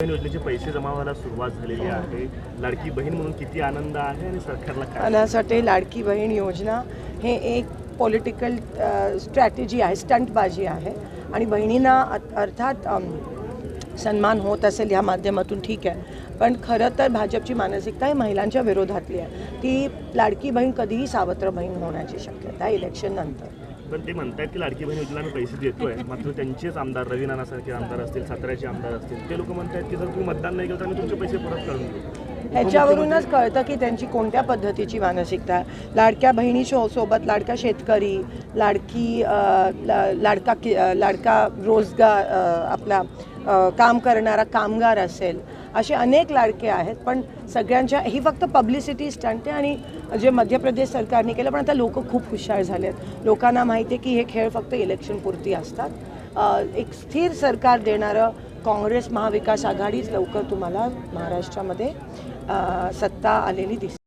योजनेचे पैसे जमा व्हायला सुरुवात झालेली आहे. लाडकी बहीण म्हणून किती आनंद आहे आणि सरकारला काय लाडकी बहीण योजना हे एक पॉलिटिकल स्ट्रॅटेजी आहे स्टंटबाजी आहे. आणि बहिणींना अर्थात सन्मान होत असेल या माध्यमातून ठीक आहे. पण खरं तर भाजपची मानसिकता ही महिलांच्या विरोधातली आहे. ती लाडकी बहीण कधीही सावत्र बहीण होण्याची शक्यता आहे इलेक्शन नंतर. पण ते म्हणतायत की लाडकी बहीण आम्ही पैसे देतोय. मात्र त्यांचेच आमदार रवी नानासारखे आमदार असतील साताऱ्याचे आमदार असतील ते लोक म्हणतायत की जर तुम्ही मतदान नाही केलं तर आम्ही तुमचे पैसे परत करून देऊ. ह्याच्यावरूनच कळतं की त्यांची कोणत्या पद्धतीची मानसिकता लाडक्या बहिणी शो सोबत लाडका शेतकरी लाडकी लाडका लाडका रोजगार आपला काम करणारा कामगार असेल असे अनेक लाडके आहेत. पण सगळ्यांच्या ही फक्त पब्लिसिटी स्टंट आहे आणि जे मध्य प्रदेश सरकारने केलं पण आता लोक खूप हुशार झाले आहेत लोकांना माहिती आहे की हे खेळ फक्त इलेक्शनपुरती असतात. एक स्थिर सरकार देणारं काँग्रेस महाविकास आघाडीच लवकर तुम्हाला महाराष्ट्रामध्ये सत्ता आलेली दिसेल